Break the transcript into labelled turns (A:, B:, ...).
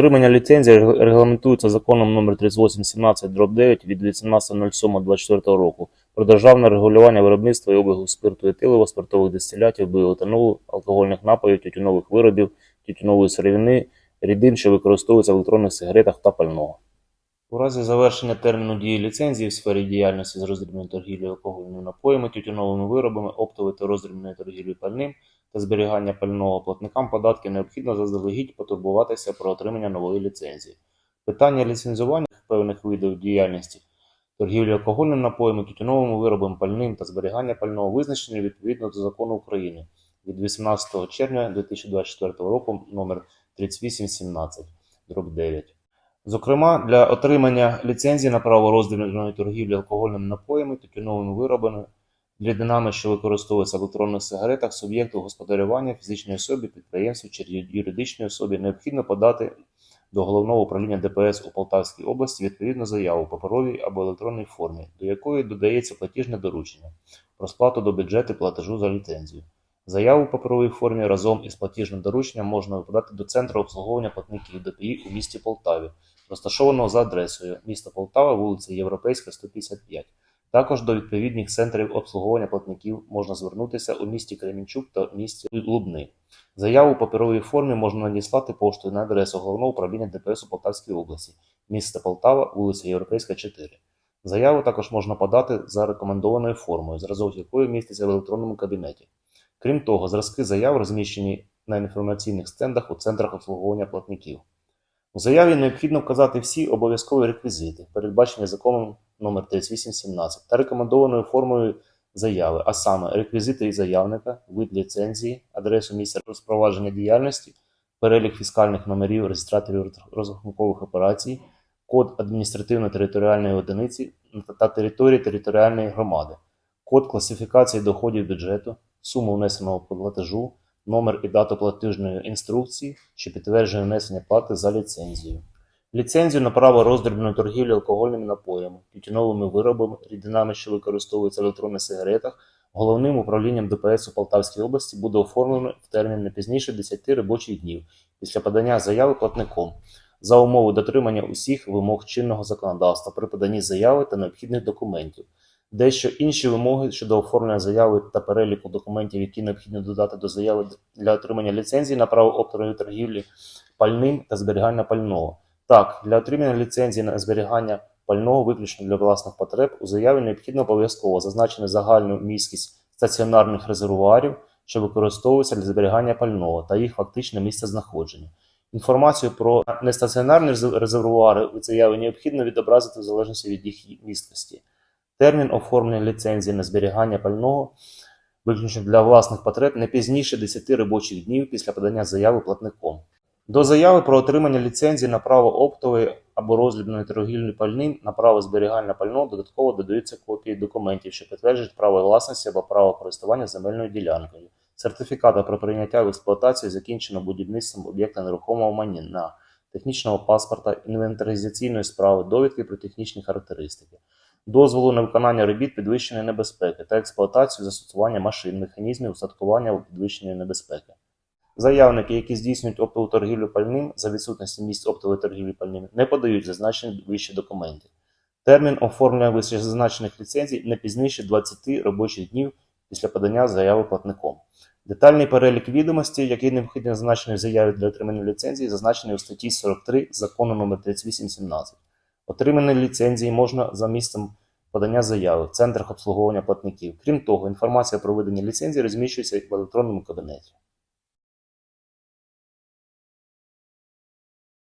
A: Отримання ліцензії регламентується законом номер 3817 9 від 18.07.24 року про державне регулювання виробництва і обігу спирту етилового, спиртових дистилятів, біоетанолу, алкогольних напоїв, тютюнових виробів, тютюнової сировини, рідин, що використовуються в електронних сигаретах та пального. У разі завершення терміну дії ліцензії в сфері діяльності з роздрібної торгівлі алкогольними напоями, тютюновими виробами, оптової та роздрібної торгівлі пальним та зберігання пального платникам податки необхідно заздалегідь потурбуватися про отримання нової ліцензії. Питання ліцензування певних видів діяльності торгівлі алкогольними напоями, тютюновими виробами, пальним та зберігання пального визначені відповідно до закону України від 18 червня 2024 року номер 3817 дроб 9. Зокрема, для отримання ліцензії на право роздрібної торгівлі алкогольними напоями, тютюновими виробами, рідинами, що використовуються в електронних сигаретах, суб'єкту господарювання фізичної особи, підприємству чи юридичній особі необхідно подати до головного управління ДПС у Полтавській області відповідну заяву в паперовій або електронній формі, до якої додається платіжне доручення про сплату до бюджету платежу за ліцензію. Заяву в паперовій формі разом із платіжним дорученням можна подати до центру обслуговування платників ДПІ у місті Полтаві, розташованого за адресою міста Полтава, вулиця Європейська, 155. Також до відповідних центрів обслуговування платників можна звернутися у місті Кремінчук та місті Лубни. Заяву в паперовій формі можна надіслати поштою на адресу головного управління ДПС у Полтавській області, місто Полтава, вулиця Європейська, 4. Заяву також можна подати за рекомендованою формою, зразок якої міститься в електронному кабінеті. Крім того, зразки заяв розміщені на інформаційних стендах у центрах обслуговування платників. У заяві необхідно вказати всі обов'язкові реквізити, передбачені законом номер 3817 та рекомендованою формою заяви, а саме реквізити і заявника, вид ліцензії, адресу місця розпровадження діяльності, перелік фіскальних номерів реєстраторів розрахункових операцій, код адміністративно-територіальної одиниці та території територіальної громади, код класифікації доходів бюджету, суму внесеного платежу, номер і дату платіжної інструкції, що підтверджує внесення плати за ліцензію. Ліцензію на право роздрібної торгівлі алкогольними напоями, тютюновими виробами, рідинами, що використовуються в електронних сигаретах, головним управлінням ДПС у Полтавській області буде оформлено в термін не пізніше 10 робочих днів після подання заяви платником за умови дотримання усіх вимог чинного законодавства при поданні заяви та необхідних документів. Дещо інші вимоги щодо оформлення заяви та переліку документів, які необхідно додати до заяви для отримання ліцензії на право оптової торгівлі пальним та зберігання пального. Так, для отримання ліцензії на зберігання пального виключно для власних потреб у заяві необхідно обов'язково зазначити загальну міськість стаціонарних резервуарів, що використовуються для зберігання пального та їх фактичне місце знаходження. Інформацію про нестаціонарні резервуари у заяві необхідно відобразити в залежності від їх місткості. Термін оформлення ліцензії на зберігання пального виключно для власних потреб не пізніше 10 робочих днів після подання заяви платником. До заяви про отримання ліцензії на право оптової або роздрібної торгівлі пальним на право зберігання пального додатково додаються копії документів, що підтверджують право власності або право користування земельною ділянкою, сертифіката про прийняття в експлуатацію закінченого будівництвом об'єкта нерухомого майна, технічного паспорта, інвентаризаційної справи, довідки про технічні характеристики, дозволу на виконання робіт підвищеної небезпеки та експлуатацію застосування машин, механізмів устаткування підвищеної небезпеки. Заявники, які здійснюють оптову торгівлю пальним за відсутності місць оптової торгівлі пальним, не подають зазначені вище документи. Термін оформлення вищезазначених ліцензій не пізніше 20 робочих днів після подання заяви платником. Детальний перелік відомостей, які необхідно зазначені в заяві для отримання ліцензії, зазначений у статті 43 закону номер 3817. Отримані ліцензії можна за місцем подання заяви в центрах обслуговування платників. Крім того, інформація про видання ліцензії розміщується в електронному кабінеті.